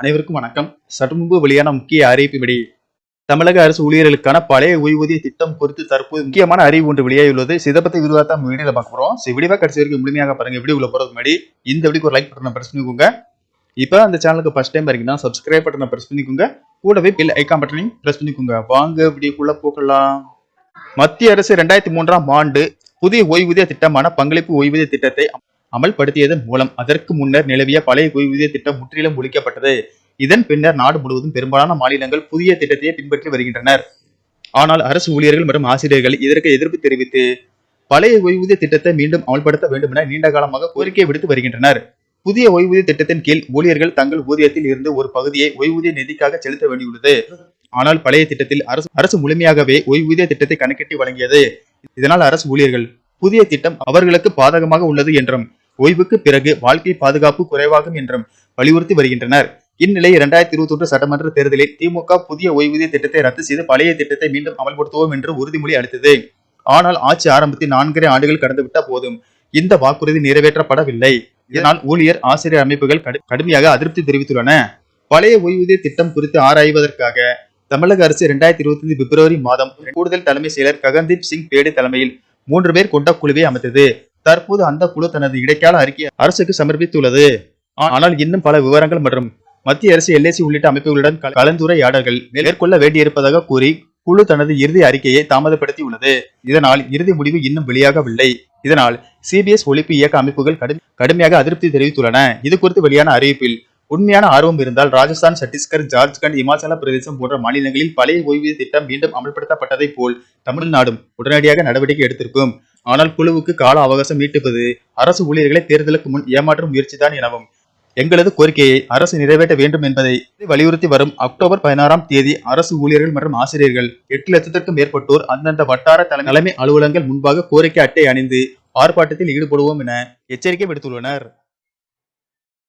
அனைவருக்கும் வணக்கம். சற்று முன்பு வெளியான முக்கிய அறிவிப்பின்படி தமிழக அரசு ஊழியர்களுக்கான பழைய ஓய்வூதிய திட்டம் குறித்து தற்போது முக்கியமான அறிவு ஒன்று வெளியாகியுள்ளது. சிதப்பத்தை விரிவாக தான் வீடியோல பார்க்க போறோம். விடிவா வீடியோ கடைசி வரைக்கும் முழுமையாக பாருங்க. விட உள்ள போறது முன்னாடி இந்த வீடியோக்கு ஒரு லைக் பட்டனை பிரஸ் பண்ணிக்கோங்க. இப்போ அந்த சேனலுக்கு ஃபர்ஸ்ட் டைம் பாருங்கன்னா சப்ஸ்கிரைப் பட்டனை பிரஸ் பண்ணிக்கோங்க. கூடவே பில் ஐக்கான் பட்டனையும் பிரஸ் பண்ணிக்கோங்க. வாங்க வீடியோக்குள்ள போகலாம். மத்திய அரசு ரெண்டாயிரத்தி மூன்றாம் ஆண்டு புதிய ஓய்வூதிய திட்டமான பங்களிப்பு ஓய்வூதிய திட்டத்தை அமல்படுத்தியதன் மூலம் அதற்கு முன்னர் நிலவிய பழைய ஓய்வூதிய திட்டம் முற்றிலும் ஒழிக்கப்பட்டது. இதன் பின்னர் நாடு முழுவதும் பெரும்பாலான மாநிலங்கள் புதிய திட்டத்தையே பின்பற்றி வருகின்றனர். ஆனால் அரசு ஊழியர்கள் மற்றும் ஆசிரியர்கள் இதற்கு எதிர்ப்பு தெரிவித்து பழைய ஓய்வூதிய திட்டத்தை மீண்டும் அமல்படுத்த வேண்டும் என நீண்ட காலமாக கோரிக்கை விடுத்து வருகின்றனர். புதிய ஓய்வூதிய திட்டத்தின் கீழ் ஊழியர்கள் தங்கள் ஊதியத்தில் இருந்து ஒரு பகுதியை ஓய்வூதிய நிதிக்காக செலுத்த வேண்டியுள்ளது. ஆனால் பழைய திட்டத்தில் அரசு அரசு முழுமையாகவே ஓய்வூதிய திட்டத்தை கணக்கிட்டு வழங்கியது. இதனால் அரசு ஊழியர்கள் புதிய திட்டம் அவர்களுக்கு பாதகமாக உள்ளது என்றும் ஓய்வுக்கு பிறகு வாழ்க்கை பாதுகாப்பு குறைவாகும் என்றும் வலியுறுத்தி வருகின்றனர். இந்நிலையில் இரண்டாயிரத்தி இருபத்தி ஒன்று சட்டமன்ற தேர்தலில் திமுக புதிய ஓய்வூதிய திட்டத்தை ரத்து செய்து பழைய திட்டத்தை மீண்டும் அமல்படுத்துவோம் என்று உறுதிமொழி அளித்தது. ஆனால் ஆட்சி ஆரம்பத்தில் நான்கரை ஆண்டுகள் கடந்துவிட்ட போதும் இந்த வாக்குறுதி நிறைவேற்றப்படவில்லை. இதனால் ஊழியர் ஆசிரியர் அமைப்புகள் கடு- கடுமையாக அதிருப்தி தெரிவித்துள்ளன. பழைய ஓய்வூதிய திட்டம் குறித்து ஆராய்வதற்காக தமிழக அரசு இரண்டாயிரத்தி இருபத்தி ஐந்து பிப்ரவரி மாதம் கூடுதல் தலைமை செயலர் ககன்தீப் சிங் பேடி தலைமையில் மூன்று பேர் கொண்ட குழுவை அமைத்தது. தற்போது அந்த குழு தனது இடைக்கால அறிக்கையை அரசுக்கு சமர்ப்பித்துள்ளது. ஆனால் இன்னும் பல விவரங்கள் மற்றும் மத்திய அரசு எல்ஐசி உள்ளிட்ட அமைப்புகளுடன் கலந்துரையாடல்கள் மேற்கொள்ள வேண்டியிருப்பதாக கூறி குழு தனது இறுதி அறிக்கையை தாமதப்படுத்தியுள்ளது. இதனால் இறுதி முடிவு இன்னும் வெளியாகவில்லை. இதனால் சிபிஎஸ் ஒழிப்பு இயக்க அமைப்புகள் கடும்- கடுமையாக அதிருப்தி தெரிவித்துள்ளன. இது குறித்து வெளியான அறிவிப்பில் உண்மையான ஆர்வம் இருந்தால் ராஜஸ்தான் சத்தீஸ்கர் ஜார்க்கண்ட் இமாச்சல பிரதேசம் போன்ற மாநிலங்களில் பழைய ஓய்வூதிய திட்டம் மீண்டும் அமல்படுத்தப்பட்டதை போல் தமிழ்நாடும் உடனடியாக நடவடிக்கை எடுத்திருக்கும். ஆனால் குழுவுக்கு கால அவகாசம் நீட்டிப்பது அரசு ஊழியர்களை தேர்தலுக்கு முன் ஏமாற்றும் முயற்சிதான் எனவும் எங்களது கோரிக்கையை அரசு நிறைவேற்ற வேண்டும் என்பதை வலியுறுத்தி வரும் அக்டோபர் பதினாறாம் தேதி அரசு ஊழியர்கள் மற்றும் ஆசிரியர்கள் எட்டு லட்சத்திற்கும் மேற்பட்டோர் அந்தந்த வட்டார தலைமை அலுவலகங்கள் முன்பாக கோரிக்கை அட்டை அணிந்து ஆர்ப்பாட்டத்தில் ஈடுபடுவோம் என எச்சரிக்கை விடுத்துள்ளனர்.